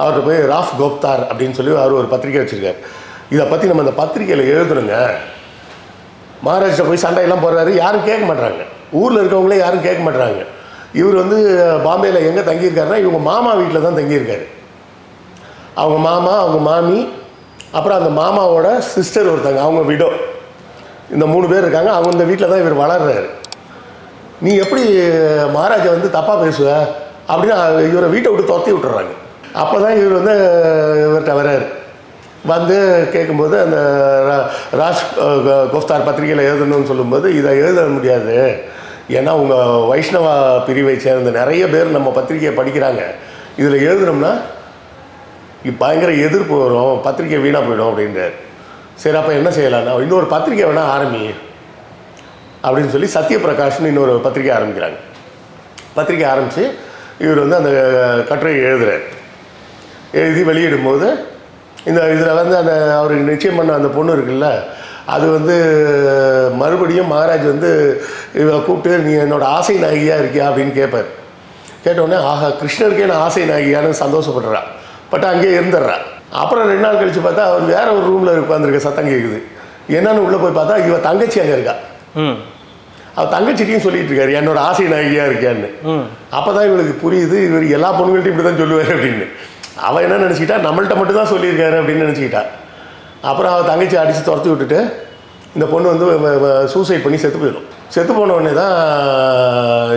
அவர்கிட்ட போய் ராஃப் கோப்தார் அப்படின்னு சொல்லி அவர் ஒரு பத்திரிக்கை வச்சுருக்கார். இதை பற்றி நம்ம அந்த பத்திரிக்கையில் எழுதுணுங்க. மகாராஷ்டிரா போய் சண்டையெல்லாம் போடுறாரு. யாரும் கேட்க மாட்றாங்க. ஊரில் இருக்கவங்களே யாரும் கேட்க மாட்டுறாங்க இவர் வந்து பாம்பேயில் எங்கே தங்கியிருக்காருன்னா இவங்க மாமா வீட்டில் தான் தங்கியிருக்காரு. அவங்க மாமா அவங்க மாமி அப்புறம் அந்த மாமாவோட சிஸ்டர் ஒருத்தங்க அவங்க விடோ இந்த மூணு பேர் இருக்காங்க அவங்க இந்த வீட்டில் தான் இவர் வளர்றாரு. நீ எப்படி மகாராஜா வந்து தப்பாக பேசுவ? அப்படின்னு இவரை வீட்டை விட்டு துரத்தி விட்டுறாங்க. அப்போ தான் இவர் வந்து இவர்கிட்ட வர்றாரு. வந்து கேட்கும்போது அந்த ரா- ராஜ் கோஃப்தார் பத்திரிகையில் எழுதணும்னு சொல்லும்போது இதை எழுத முடியாது. ஏன்னா உங்கள் வைஷ்ணவா பிரிவை சேர்ந்த நிறைய பேர் நம்ம பத்திரிகையை படிக்கிறாங்க. இதில் எழுதுனோம்னா பயங்கர எதிர்ப்பு வரும் பத்திரிக்கை வீணாக போயிடும் அப்படின்றார். சரி அப்போ என்ன செய்யலாம்னா இன்னொரு பத்திரிக்கை வேணால் ஆரம்பி. அப்படின்னு சொல்லி சத்யபிரகாஷ்னு இன்னொரு பத்திரிக்கை ஆரம்பிக்கிறாங்க. பத்திரிக்கை ஆரம்பித்து இவர் வந்து அந்த கட்டுரை எழுதுறார். எழுதி வெளியிடும்போது இந்த இதில் வந்து அந்த அவருக்கு நிச்சயம் பண்ண அந்த பொண்ணு இருக்குல்ல அது வந்து மறுபடியும் மகாராஜ் வந்து இவ கூப்பிட்டு நீ என்னோட ஆசை நாயகியாக இருக்கியா? அப்படின்னு கேட்பார் கேட்டவுடனே ஆஹா கிருஷ்ணருக்கே நான் ஆசை நாயகியான்னு சந்தோஷப்படுறா. பட் அங்கேயே இருந்துடுறா. அப்புறம் ரெண்டு நாள் கழித்து பார்த்தா அவர் வேற ஒரு ரூமில் உட்காந்துருக்க சத்தம் கேட்குது என்னன்னு உள்ளே போய் பார்த்தா இவ தங்கச்சி அங்கே இருக்கா. ம். அவர் தங்கச்சிட்டையும் சொல்லிட்டு இருக்காரு என்னோட ஆசை நாயகியா இருக்கியான்னு. ம். அப்பதான் இவளுக்கு புரியுது இவர் எல்லா பொண்ணுங்கள்ட்டையும் இப்படி தான் சொல்லுவார் அப்படின்னு. அவன் என்ன நினச்சிக்கிட்டா நம்மள்ட்ட மட்டும் தான் சொல்லியிருக்காரு அப்படின்னு நினச்சிக்கிட்டா. அப்புறம் அவள் தங்கச்சி அடித்து துரத்தி விட்டுட்டு இந்த பொண்ணு வந்து சூசைட் பண்ணி செத்து போயிடும். செத்து போன உடனே தான்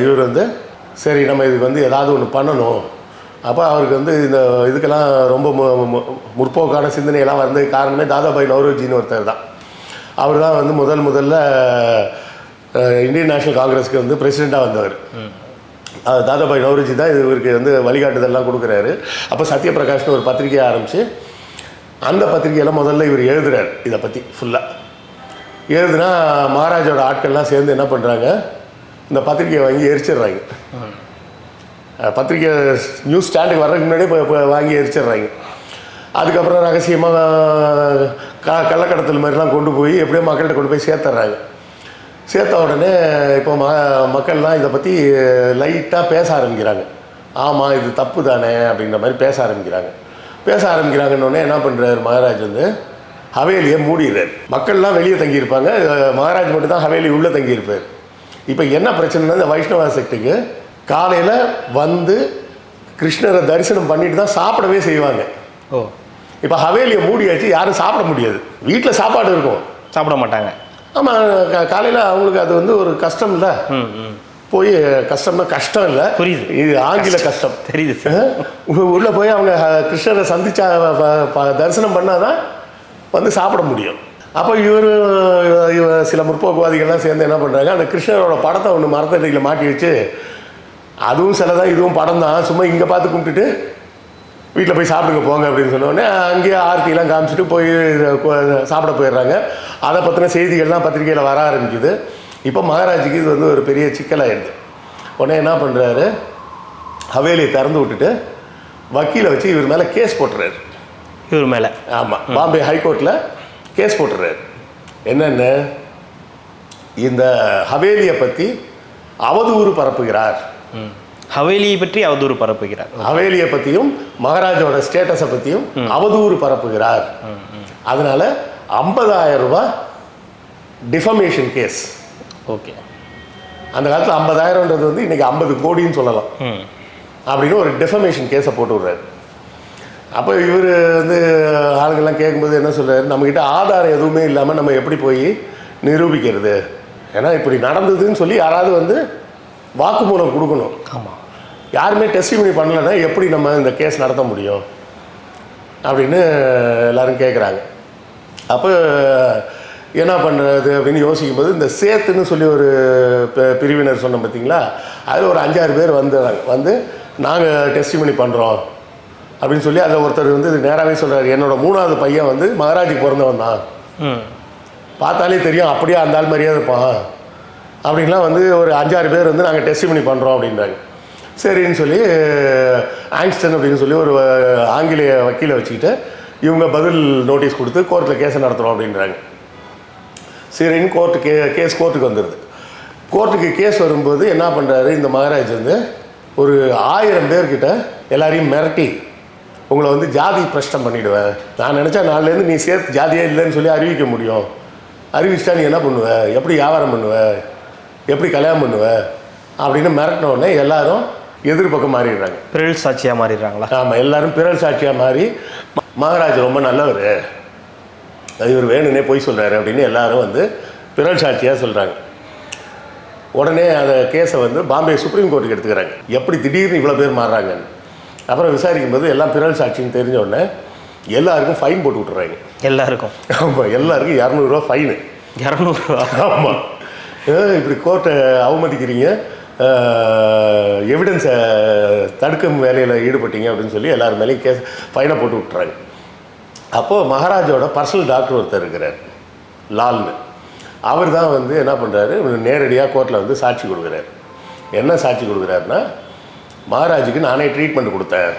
இவர் வந்து சரி நம்ம இதுக்கு வந்து ஏதாவது ஒன்று பண்ணணும். அப்போ அவருக்கு வந்து இந்த இதுக்கெல்லாம் ரொம்ப மு- முற்போக்கான சிந்தனையெல்லாம் வந்தது காரணமே தாதாபாய் நவரோஜின்னு ஒருத்தர் தான். அவர் தான் வந்து முதல் முதல்ல இந்தியன் நேஷனல் காங்கிரஸ்க்கு வந்து பிரசிடெண்ட்டாக வந்தவர். தாதாபாய் நவரோஜி தான் இவருக்கு வந்து வழிகாட்டுதல்லாம் கொடுக்குறாரு. அப்போ சத்யபிரகாஷ்னு ஒரு பத்திரிகையை ஆரம்பித்து அந்த பத்திரிகையில் முதல்ல இவர் எழுதுறாரு இதை பற்றி ஃபுல்லாக எழுதுனா மகாராஜோட ஆட்கள்லாம் சேர்ந்து என்ன பண்ணுறாங்க இந்த பத்திரிக்கையை வாங்கி எரிச்சிடுறாங்க. பத்திரிக்கை நியூஸ் ஸ்டாண்டுக்கு வர்றதுக்கு முன்னாடியே இப்போ வாங்கி எரிச்சிடுறாங்க. அதுக்கப்புறம் ரகசியமாக க கள்ளக்கடத்தல் மாதிரிலாம் கொண்டு போய் எப்படியோ மக்கள்கிட்ட கொண்டு போய் சேர்த்துட்றாங்க. சேர்த்த உடனே இப்போ ம மக்கள்லாம் இதை பற்றி லைட்டாக பேச ஆரம்பிக்கிறாங்க. ஆமாம் இது தப்பு தானே அப்படின்ற மாதிரி பேச ஆரம்பிக்கிறாங்க. பேச ஆரம்பிக்கிறாங்கன்னொடனே என்ன பண்ணுறாரு மகாராஜ் வந்து ஹவேலியை மூடிடுறாரு. மக்கள்லாம் வெளியே தங்கியிருப்பாங்க. மகாராஜ் மட்டும் தான் ஹவேலி உள்ளே தங்கியிருப்பார். இப்போ என்ன பிரச்சனைனா இந்த வைஷ்ணவ செக்ட்டுக்கு காலையில் வந்து கிருஷ்ணரை தரிசனம் பண்ணிட்டு தான் சாப்பிடவே செய்வாங்க. ஓ. இப்போ ஹவேலியை மூடியாச்சு யாரும் சாப்பிட முடியாது. வீட்டில் சாப்பாடு இருக்கும். சாப்பிட மாட்டாங்க. ஆமாம் காலையில் அவங்களுக்கு அது வந்து ஒரு கஷ்டம் இல்லை. போய் கஷ்டம்னா கஷ்டம் இல்லை. புரியுது. இது ஆங்கில கஷ்டம். தெரியுது உள்ள போய் அவங்க கிருஷ்ணரை சந்திச்சா தரிசனம் பண்ணாதான் வந்து சாப்பிட முடியும். அப்போ இவர் இவ- சில முற்போக்குவாதிகள்லாம் சேர்ந்து என்ன பண்ணுறாங்க அந்த கிருஷ்ணரோட படத்தை ஒன்று மரத்தடியில் மாட்டி வச்சு அதுவும் சிலதான் இதுவும் படம் தான். சும்மா இங்கே பார்த்து கும்பிட்டுட்டு வீட்டில் போய் சாப்பிடுங்க போங்க அப்படின்னு சொன்ன உடனே அங்கேயே ஆர்த்திலாம் காமிச்சிட்டு போய் சாப்பிட போயிடுறாங்க. அதை பற்றின செய்திகள்லாம் பத்திரிக்கையில் வர ஆரம்பிக்குது. இப்போ மகாராஜுக்கு இது வந்து ஒரு பெரிய சிக்கலாயிடுது. உடனே என்ன பண்ணுறாரு ஹவேலியை திறந்து விட்டுட்டு வக்கீலை வச்சு இவர் மேலே கேஸ் போட்டுறாரு. இவர் மேலே. ஆமாம் பாம்பே ஹைகோர்ட்டில் கேஸ் போட்டுறாரு. என்னென்ன? இந்த ஹவேலியை பற்றி அவதூறு பரப்புகிறார். ஹவேலியை பற்றி அவதூறு பரப்புகிறார். ஹவேலியை பற்றியும் மகாராஜோட ஸ்டேட்டஸை பற்றியும் அவதூறு பரப்புகிறார். அதனால 50000 ரூபாய் டிஃபமேஷன் கேஸ் ஓகே. அந்த காலத்தில் ஐம்பதாயிரம்ன்றது வந்து இன்றைக்கி ஐம்பது கோடின்னு சொல்லலாம். அப்படின்னு ஒரு டெஃபமேஷன் கேஸை போட்டு விட்றாரு. அப்போ இவர் வந்து ஆளுங்கள்லாம் கேட்கும்போது என்ன சொல்றாரு? நம்மக்கிட்ட ஆதாரம் எதுவுமே இல்லாமல் நம்ம எப்படி போய் நிரூபிக்கிறது? ஏன்னா இப்படி நடந்ததுன்னு சொல்லி யாராவது வந்து வாக்குமூலம் கொடுக்கணும். ஆமாம் யாருமே டெஸ்டிமனி பண்ணலைன்னா எப்படி நம்ம இந்த கேஸ் நடத்த முடியும்? அப்படின்னு எல்லாரும் கேட்குறாங்க அப்போ என்ன பண்ணுறது அப்படின்னு யோசிக்கும்போது இந்த சேத்துன்னு சொல்லி ஒரு பிரிவினர் சொன்னோம் பார்த்தீங்களா? அதில் ஒரு அஞ்சாறு பேர் வந்துடுறாங்க வந்து நாங்கள் டெஸ்டிமனி பண்ணுறோம் அப்படின்னு சொல்லி அதில் ஒருத்தர் வந்து நேராகவே சொல்கிறார் என்னோட மூணாவது பையன் வந்து மகாராஜுக்கு பிறந்தவன் தான். பார்த்தாலே தெரியும் அப்படியே அந்த ஆள் மாதிரியே இருப்பான். அப்படின்லாம் வந்து ஒரு அஞ்சாறு பேர் வந்து நாங்கள் டெஸ்ட் பண்ணி பண்ணுறோம் அப்படின்றாங்க சரின்னு சொல்லி ஆங்ஸ்டன் அப்படின்னு சொல்லி ஒரு ஆங்கிலேய வக்கீலை வச்சுக்கிட்டு இவங்க பதில் நோட்டீஸ் கொடுத்து கோர்ட்டில் கேஸை நடத்துகிறோம் அப்படின்றாங்க. சரின்னு கோர்ட்டு கே கேஸ் கோர்ட்டுக்கு வந்துடுது கோர்ட்டுக்கு கேஸ் வரும்போது என்ன பண்ணுறாரு இந்த மகாராஜ் வந்து ஒரு ஆயிரம் பேர்கிட்ட எல்லாரையும் மிரட்டி உங்களை வந்து ஜாதி பிரஷ்டம் பண்ணிடுவேன் நான் நினச்சா நாலுலேருந்து நீ சேர்த்து ஜாதியே இல்லைன்னு சொல்லி அறிவிக்க முடியும். அறிவிச்சிட்டா நீ என்ன பண்ணுவ? எப்படி வியாபாரம் பண்ணுவ? எப்படி கல்யாணம் பண்ணுவ? அப்படின்னு மிரட்டின உடனே எல்லாரும் எதிர்பக்கம் மாறிடுறாங்க. பிறல் சாட்சியாக மாறிடுறாங்களா? ஆமாம் எல்லாரும் பிறல் சாட்சியாக மாறி மகாராஜ் ரொம்ப நல்லவர். இவர் வேணும்னே போய் சொல்கிறாரு அப்படின்னு எல்லாரும் வந்து பிறல் சாட்சியாக சொல்கிறாங்க உடனே அந்த கேஸை வந்து பாம்பே சுப்ரீம் கோர்ட்டுக்கு எடுத்துக்கிறாங்க. எப்படி திடீர்னு இவ்வளோ பேர் மாறுறாங்கன்னு. அப்புறம் விசாரிக்கும் போது எல்லாம் பிறல் சாட்சின்னு தெரிஞ்ச உடனே எல்லாருக்கும் ஃபைன் போட்டு விட்டுறாங்க. எல்லாருக்கும். ஆமாம் எல்லாருக்கும் இரநூறுவா ஃபைனு இரநூறுவா? ஆமாம் இப்படி கோர்ட்டை அவமதிக்கிறீங்க. எவிடன்ஸை தடுக்கும் வேலையில் ஈடுபட்டீங்க அப்படின்னு சொல்லி எல்லார் மேலேயும் கேஸ் ஃபைனை போட்டு விட்டுறாங்க. அப்போது மகாராஜோட பர்சனல் டாக்டர் ஒருத்தர் இருக்கிறார் லால்னு. அவர் தான் வந்து என்ன பண்ணுறாரு நேரடியாக கோர்ட்டில் வந்து சாட்சி கொடுக்குறாரு. என்ன சாட்சி கொடுக்குறாருன்னா மகாராஜுக்கு நானே ட்ரீட்மெண்ட் கொடுத்தேன்.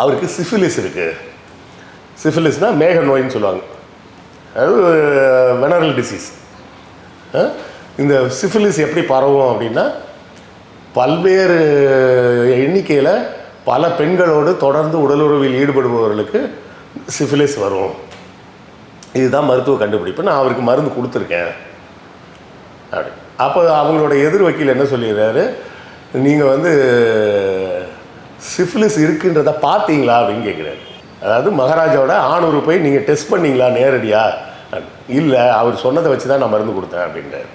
அவருக்கு சிஃபிலிஸ் இருக்குது சிஃபிலிஸ்னால் மேக நோயின்னு சொல்லுவாங்க. அது வெனரல் டிசீஸ் இந்த சிஃபிலிஸ் எப்படி பரவும் அப்படின்னா பல்வேறு எண்ணிக்கையில் பல பெண்களோடு தொடர்ந்து உடலுறவில் ஈடுபடுபவர்களுக்கு சிஃபிலிஸ் வரும். இதுதான் மருத்துவ கண்டுபிடிப்பு. நான் அவருக்கு மருந்து கொடுத்துருக்கேன். அப்படி. அப்போ அவங்களோட எதிர் வக்கீல் என்ன சொல்லிடுறாரு? நீங்கள் வந்து சிஃபிலிஸ் இருக்குன்றத பார்த்தீங்களா அப்படின்னு கேட்குறாரு அதாவது மகாராஜாவோட ஆணூர் போய் நீங்கள் டெஸ்ட் பண்ணீங்களா நேரடியாக இல்லை அவர் சொன்னதை வச்சு தான் நான் மருந்து கொடுத்தேன் அப்படின்றார்.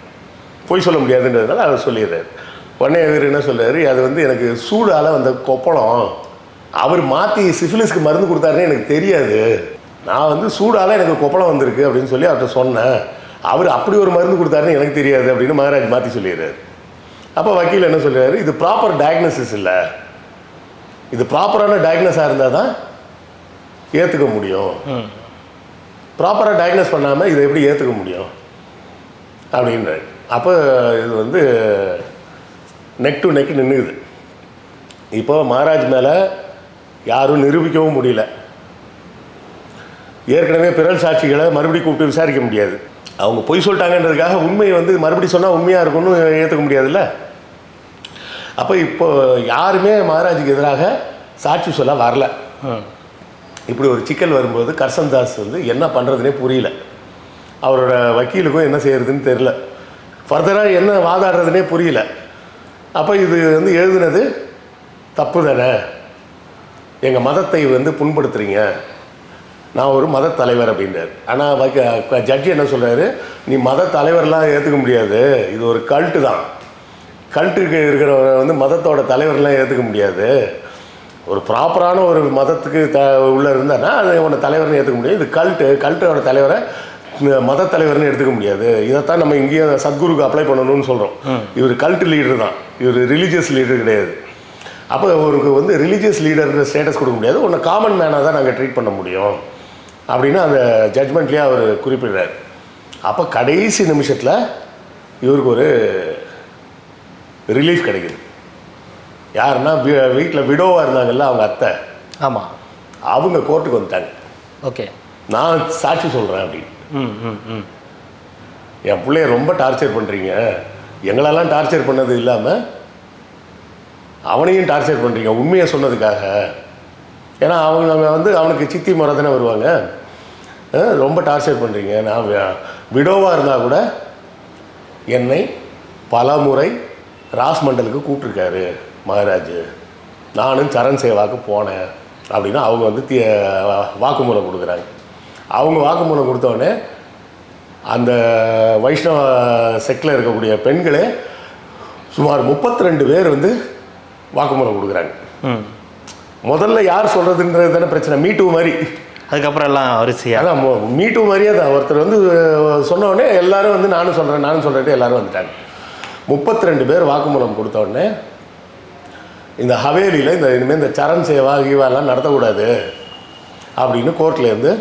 பொய் சொல்ல முடியாதுன்றதுனால அவர் சொல்லிடுறாரு. உடனே இவர் என்ன சொல்கிறாரு அது வந்து எனக்கு சூடால் வந்த கொப்பளம். அவர் மாற்றி சிஃபிலிஸ்க்கு மருந்து கொடுத்தாருன்னு எனக்கு தெரியாது. நான் வந்து சூடால் எனக்கு கொப்பளம் வந்திருக்கு அப்படின்னு சொல்லி அவர்கிட்ட சொன்னேன். அவர் அப்படி ஒரு மருந்து கொடுத்தாருன்னு எனக்கு தெரியாது அப்படின்னு மகாராஜ் மாற்றி சொல்லிடுறாரு. அப்போ வக்கீல் என்ன சொல்றாரு? இது ப்ராப்பர் டயக்னோசிஸ் இல்லை. இது ப்ராப்பரான டயக்னஸாக இருந்தால் தான் ஏற்றுக்க முடியும். ப்ராப்பராக டயக்னோஸ் பண்ணாமல் இதை எப்படி ஏற்றுக்க முடியும்? அப்படின்றாரு. அப்போ இது வந்து நெக் டு நெக் நின்றுது இப்போ மகாராஜ் மேலே யாரும் நிரூபிக்கவும் முடியல. ஏற்கனவே பிறல் சாட்சிகளை மறுபடியும் கூப்பிட்டு விசாரிக்க முடியாது. அவங்க பொய் சொல்லிட்டாங்கன்றதுக்காக உண்மையை வந்து மறுபடியும் சொன்னால் உண்மையாக இருக்கும்னு ஏற்றுக்க முடியாதுல்ல? அப்போ இப்போ யாருமே மகாராஜுக்கு எதிராக சாட்சி சொல்ல வரல. இப்படி ஒரு சிக்கல் வரும்போது கர்சன் தாஸ் வந்து என்ன பண்ணுறதுனே புரியல. அவரோட வக்கீலுக்கும் என்ன செய்யறதுன்னு தெரில ஃபர்தராக என்ன வாதாடுறதுனே புரியல. அப்போ இது வந்து எழுதுனது தப்பு தானே? எங்கள் மதத்தை வந்து புண்படுத்துறீங்க. நான் ஒரு மத தலைவர் அப்படின்றார். ஆனால் வக்க ஜட்ஜி என்ன சொல்றாரு? நீ மத தலைவர்லாம் ஏற்றுக்க முடியாது. இது ஒரு கல்ட்டு தான். கல்ட்டுக்கு இருக்கிறவரை வந்து மதத்தோட தலைவர்லாம் ஏற்றுக்க முடியாது. ஒரு ப்ராப்பரான ஒரு மதத்துக்கு த உள்ளே இருந்தானா அது உன்னை தலைவர்னு ஏற்றுக்க முடியும் இது கல்ட்டு கல்ட்டோட தலைவரை மத தலைவர்னு எடுத்துக்க முடியாது. இதைத்தான் நம்ம இங்கேயும் சத்குருக்கு அப்ளை பண்ணணும்னு சொல்கிறோம் இவர் கல்ட் லீடர் தான். இவர் ரிலீஜியஸ் லீடர் கிடையாது. அப்போ அவருக்கு வந்து ரிலீஜியஸ் லீடர்ன்ற ஸ்டேட்டஸ் கொடுக்க முடியாது. உன்னை காமன் மேனாக தான் நாங்கள் ட்ரீட் பண்ண முடியும். அப்படின்னு அந்த ஜட்மெண்ட்லேயே அவர் குறிப்பிடுறார். அப்போ கடைசி நிமிஷத்தில் இவருக்கு ஒரு ரிலீஃப் கிடைக்குது. யாருன்னா வீட்டில் விடோவாக இருந்தாங்கல்ல அவங்க அத்தை. ஆமாம் அவங்க கோர்ட்டுக்கு வந்துட்டாங்க. ஓகே. நான் சாட்சி சொல்கிறேன் அப்படின்னு. ம் ம் ம். என் பிள்ளைய ரொம்ப டார்ச்சர் பண்ணுறீங்க எங்களெல்லாம் டார்ச்சர் பண்ணது இல்லாமல் அவனையும் டார்ச்சர் பண்ணுறீங்க உண்மையை சொன்னதுக்காக. ஏன்னா அவங்க அவங்க வந்து அவனுக்கு சித்தி முறை தானே வருவாங்க. ரொம்ப டார்ச்சர் பண்ணுறீங்க நான் விடோவாக இருந்தால் கூட என்னை பல முறை ராஸ் மண்டலுக்கு கூப்பிட்ருக்காரு மகாராஜ். நானும் சரண் சேவாக்கு போனேன். அப்படின்னா அவங்க வந்து தீ வாக்குமூலம் கொடுக்குறாங்க. அவங்க வாக்குமூலம் கொடுத்தோடனே அந்த வைஷ்ணவ செக்கில் இருக்கக்கூடிய பெண்களே சுமார் 32 பேர் வந்து வாக்குமூலம் கொடுக்குறாங்க. ம். முதல்ல யார் சொல்கிறதுன்றது தானே பிரச்சனை. மீட்டு மாதிரி. அதுக்கப்புறம் எல்லாம் வரிசையா அதான் மீட்டு மாதிரியே தான் ஒருத்தர் வந்து சொன்ன உடனே எல்லாரும் வந்து நானும் சொல்கிறேன் நானும் சொல்கிறேன் எல்லாரும் வந்துட்டாங்க. 32 பேர் வாக்குமூலம் கொடுத்த உடனே இந்த ஹவேலியில் இந்த இனிமேல் இந்த சரண் சேவா கீவாலாம் நடத்தக்கூடாது அப்படின்னு கோர்ட்லேருந்து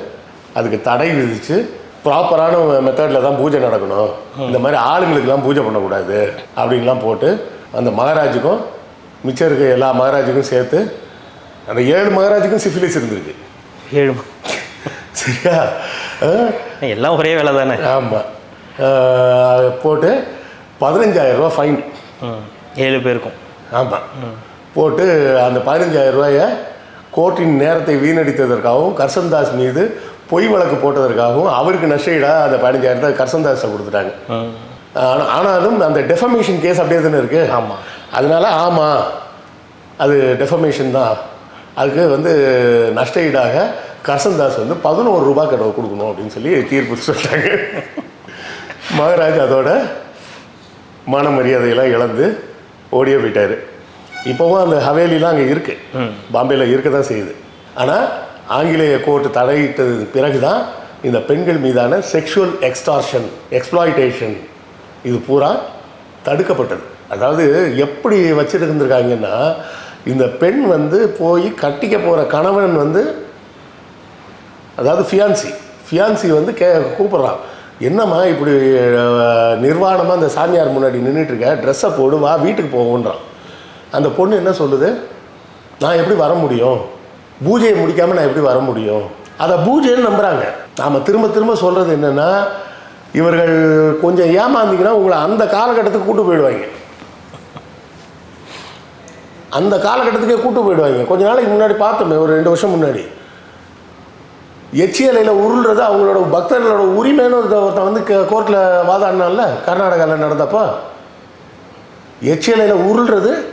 அதுக்கு தடை விதித்து ப்ராப்பரான மெத்தடில் தான் பூஜை நடக்கணும். இந்த மாதிரி ஆளுங்களுக்கெல்லாம் பூஜை பண்ணக்கூடாது அப்படின்லாம் போட்டு அந்த மகாராஜுக்கும் மிச்சம் இருக்க எல்லா மகாராஜுக்கும் சேர்த்து அந்த ஏழு மகாராஜுக்கும் சிஃபிலிஸ் இருந்திருக்கு. ஏழு சரியா? எல்லாம் ஒரே வேலை தானே? ஆமாம் போட்டு பதினஞ்சாயிரம் ரூபா ஃபைன் ஏழு பேருக்கும். ஆமாம் போட்டு அந்த பதினஞ்சாயிரம் ரூபாயை கோர்ட்டின் நேரத்தை வீணடித்ததற்காகவும் கர்சன்தாஸ் மீது பொய் வழக்கு போட்டதற்காகவும் அவருக்கு நஷ்டஈடா அந்த பதினஞ்சாயிரத்தை கர்சன்தாஸை கொடுத்துட்டாங்க. ஆனாலும் அந்த டெஃபமேஷன் கேஸ் அப்படியே தானே இருக்கு. ஆமா. அதனால ஆமாம் அது டெஃபமேஷன் தான். அதுக்கு வந்து நஷ்டஈடாக கர்சன்தாஸ் வந்து பதினோரு ரூபாய் கடை கொடுக்கணும் அப்படின்னு சொல்லி தீர்ப்பு சொல்லிட்டாங்க. மகாராஜ் அதோட மான மரியாதையெல்லாம் இழந்து ஓடியே போயிட்டாரு. இப்போவும் அந்த ஹவேலிலாம் அங்கே இருக்கு. பாம்பேயில் இருக்க தான் செய்யுது. ஆனால் ஆங்கிலேய கோர்ட்டு தடையிட்டது பிறகு தான் இந்த பெண்கள் மீதான செக்ஷுவல் எக்ஸ்டார்ஷன் எக்ஸ்ப்ளாய்டேஷன் இது பூரா தடுக்கப்பட்டது. அதாவது எப்படி வச்சுருந்துருக்காங்கன்னா இந்த பெண் வந்து போய் கட்டிக்க போகிற கணவன் வந்து அதாவது ஃபியான்சி ஃபியான்சி வந்து கே கூப்பிட்றான் என்னம்மா இப்படி நிர்வாணமாக அந்த சாமியார் முன்னாடி நின்றுட்டு இருக்க ட்ரெஸ்ஸை போடு வா வீட்டுக்கு போகுன்றான் அந்த பொண்ணு என்ன சொல்லுது? நான் எப்படி வர முடியும்? பூஜையை முடிக்காமல் நான் எப்படி வர முடியும்? அதை பூஜைன்னு நம்புகிறாங்க நாம் திரும்ப திரும்ப சொல்கிறது என்னென்னா இவர்கள் கொஞ்சம் ஏமாந்தீங்கன்னா உங்களை அந்த காலகட்டத்துக்கு கூட்டு போயிடுவாங்க. அந்த காலகட்டத்துக்கே கூட்டு போயிடுவாங்க. கொஞ்ச நாளைக்கு முன்னாடி பார்த்தோமே ஒரு ரெண்டு வருஷம் முன்னாடி. எச்சிஎலையில் உருள்றது அவங்களோட பக்தர்களோட உரிமைன்னு ஒருத்த- ஒருத்தன் வந்து கோர்ட்டில் வாதாடினால கர்நாடகாவில் நடந்தப்போ. எச்சிஎலையில் உருள்றது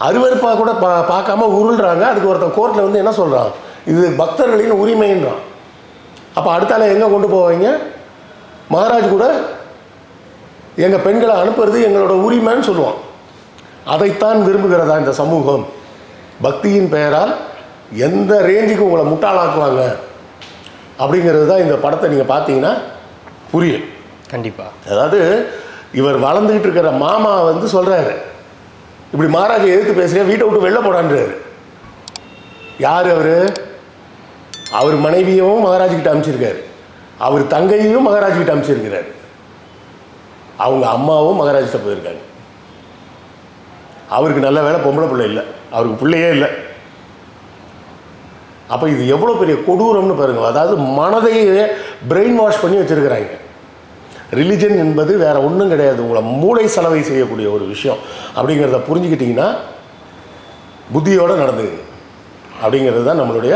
அருவருப்பாக கூட பா பார்க்காம உருள்றாங்க. அதுக்கு ஒருத்தன் கோர்ட்டில் வந்து என்ன சொல்கிறான் இது பக்தர்களின் உரிமைன்றான். அப்போ அடுத்தால எங்கே கொண்டு போவாங்க? மகாராஜ் கூட எங்கள் பெண்களை அனுப்புறது எங்களோட உரிமைன்னு சொல்லுவான். அதைத்தான் விரும்புகிறதா இந்த சமூகம்? பக்தியின் பெயரால் எந்த ரேஞ்சுக்கு உங்களை முட்டாளாக்குவாங்க? அப்படிங்கிறது தான் இந்த படத்தை நீங்கள் பார்த்தீங்கன்னா புரியும். கண்டிப்பா. அதாவது இவர் வளர்ந்துக்கிட்டு இருக்கிற மாமா வந்து சொல்கிறாரு இப்படி மகாராஜை எதிர்த்து பேசுகிறேன் வீட்டை விட்டு வெளில போடான்றாரு. யார் அவர்? அவர் மனைவியும் மகாராஜ்கிட்ட அனுப்பிச்சிருக்காரு. அவர் தங்கையும் மகாராஜ்கிட்ட அனுப்பிச்சிருக்கிறாரு. அவங்க அம்மாவும் மகாராஜ்கிட்ட போயிருக்காங்க. அவருக்கு நல்ல வேலை பொம்பளை பிள்ளை இல்லை. அவருக்கு பிள்ளையே இல்லை. அப்போ இது எவ்வளோ பெரிய கொடூரம்னு பாருங்க. அதாவது மனதையே பிரெயின் வாஷ் பண்ணி வச்சுருக்கிறாங்க. ரிலிஜன் என்பது வேறு ஒன்றும் கிடையாது. உங்களை மூளை செலவை செய்யக்கூடிய ஒரு விஷயம். அப்படிங்கிறத புரிஞ்சுக்கிட்டிங்கன்னா புத்தியோடு நடந்து அப்படிங்கிறது தான் நம்மளுடைய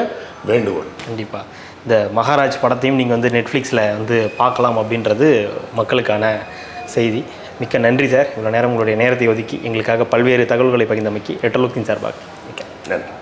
வேண்டுகோள். கண்டிப்பாக இந்த மகாராஜ் படத்தையும் நீங்கள் வந்து நெட்ஃப்ளிக்ஸில் வந்து பார்க்கலாம் அப்படின்றது மக்களுக்கான செய்தி. மிக்க நன்றி சார். இவ்வளோ நேரம் உங்களுடைய நேரத்தை ஒதுக்கி எங்களுக்காக பல்வேறு தகவல்களை பகிர்ந்தமைக்கு எட்டலுக்கின் சார்பாக மிக்க நன்றி.